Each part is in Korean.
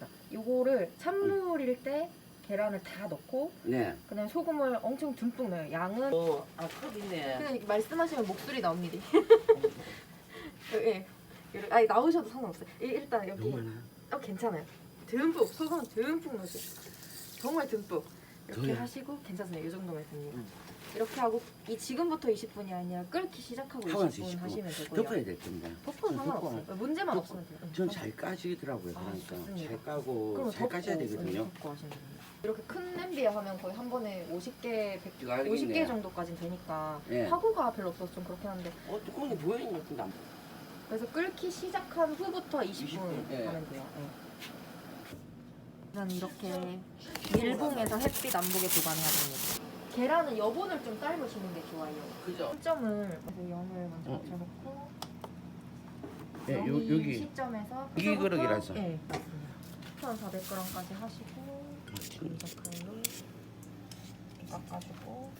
겁니다. 요거를 찬물일 때 계란을 다 넣고 네. 그다음에 소금을 엄청 듬뿍 넣어요. 양은 어, 아, 컵 있네. 그냥 말씀하시면 목소리 나옵니다. 예. 예. 아니 나오셔도 상관없어요. 일- 일단 여기 너무 많아. 어 괜찮아요. 듬뿍 소금 듬뿍 넣으세요. 정말 듬뿍 이렇게 더요? 하시고 괜찮습니다. 이 정도면 됩니다. 응. 이렇게 하고 이 지금부터 20분이 아니라 끓기 시작하고 하고 20분 20분. 하시면 되고요. 덮어야 될 텐데. 덮어도 응, 상관없어요. 문제만 덮어. 없으면 돼요. 응, 전 덮어. 잘 까지더라고요. 아, 그러니까 좋습니다. 잘 까고 그럼 잘 덮고, 되거든요. 응, 덮고 하시면 됩니다. 이렇게 큰 냄비에 하면 거의 한 번에 50개, 100, 이거 알겠네. 50개 정도까지 되니까 예. 화구가 별로 없어서 좀 그렇긴 한데 어, 뚜껑이 보이는 것 같은데. 안 그래서 끓기 시작한 후부터 20분, 20분, 예. 하면 돼요. 예. 우선 이렇게 밀봉해서 햇빛 안 보게 보관해야 됩니다. 계란은 여분을 좀 삶으시는 게 좋아요. 그죠? 시점을 그래서 영을 먼저 어. 맞춰놓고 예, 요, 여기, 여기. 시점에서 이 그릇이라서. 네, 맞습니다. 1,400g까지 하시고 칼로 깎아주고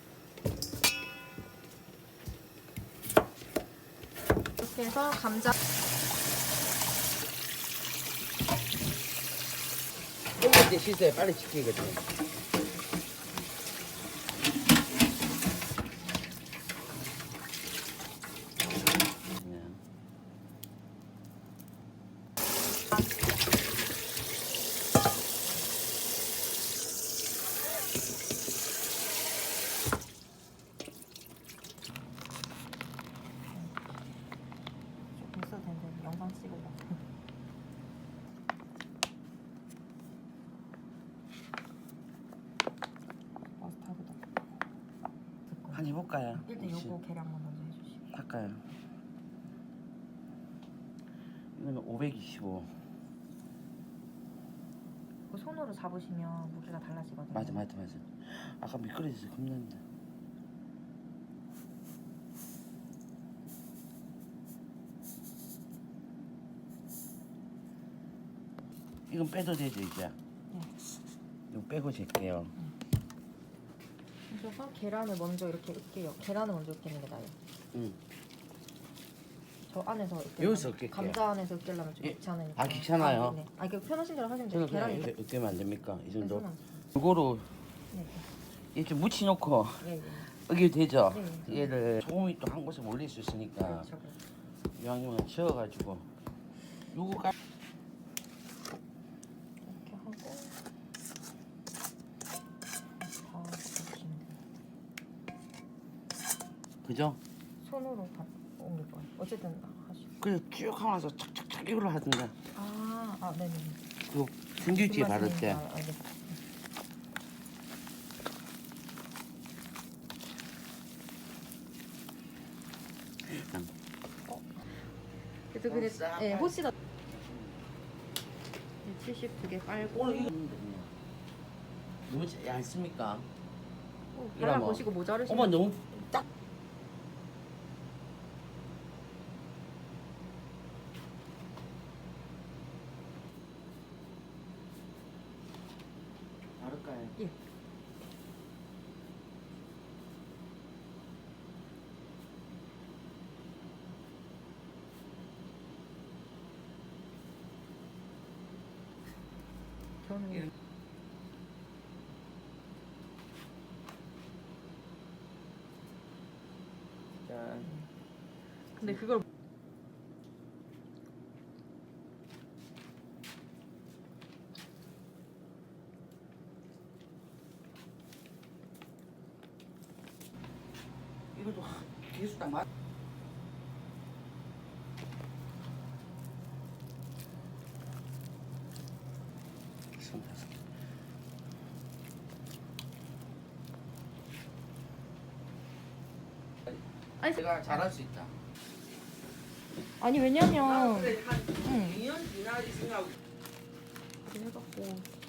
이렇게 해서 감자 이제 씻어야 빨리 지키거든. 네. 좀 있어도 되는데 영상 찍으려고 머스타드도 한번 해볼까요? 일단 혹시? 요거 계량만 먼저 해주시고 할까요? 이거는 525. 그 손으로 잡으시면 무게가 달라지거든요 맞아, 맞아, 맞아. 아까 미끄러져서 겁난다. 이건 빼도 되죠, 이제? 네. 이거 빼고 잴게요. 그래서 계란을 먼저 이렇게 으깨요 계란을 먼저 으깨는 게 나아요 응. 저 안에서 으깨 여기서 으깰게요. 감자 안에서 으깨려면 좀 예. 귀찮으니까 아, 귀찮아요? 아, 네. 아 이거 편하신 대로 하시면 돼요 저는 그냥 계란이 이렇게 으깨면 안 됩니까? 이 정도? 손 안- 이거로 네. 이렇게 묻혀놓고 예, 예. 으깨도 되죠? 네. 얘를 소금이 또 한 곳에 몰릴 수 있으니까 그렇죠 그렇죠. 이왕이면 지어가지고 요거 까이렇게 하고 다 볶으시면 돼요 그죠? 손으로 다 옮길 거예요. 어쨌든 하시고. 그래 쭉 하면서 착착착 이걸로 하던데 아, 아 네네 그 생길지에 바를 때. 아, 일단 그래도 그래 싹 예 깔- 호시다 72개 깔고. 오늘 이거 너무 얇습니까? 어, 이러면- 발라보시고 모자르시면 어머 너무 딱 바를까요? 예. 저는 예. 자, 근데 그걸 이것도 계속 딱 맞. 아니, 제가 잘할 수 있다. 아니 왜냐면 그래 한 응. 2년 지나지 생각. 해갖고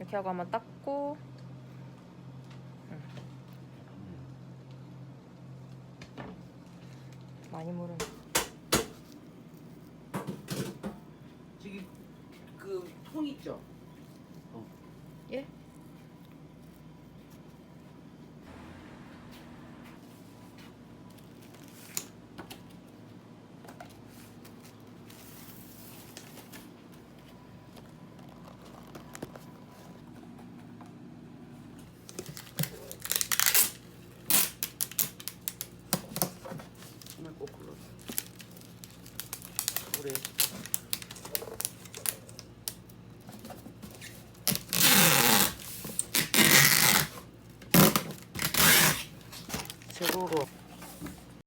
이렇게 하고 한번 닦고. 많이 물은. 저기 그통 있죠? 그래. 세로로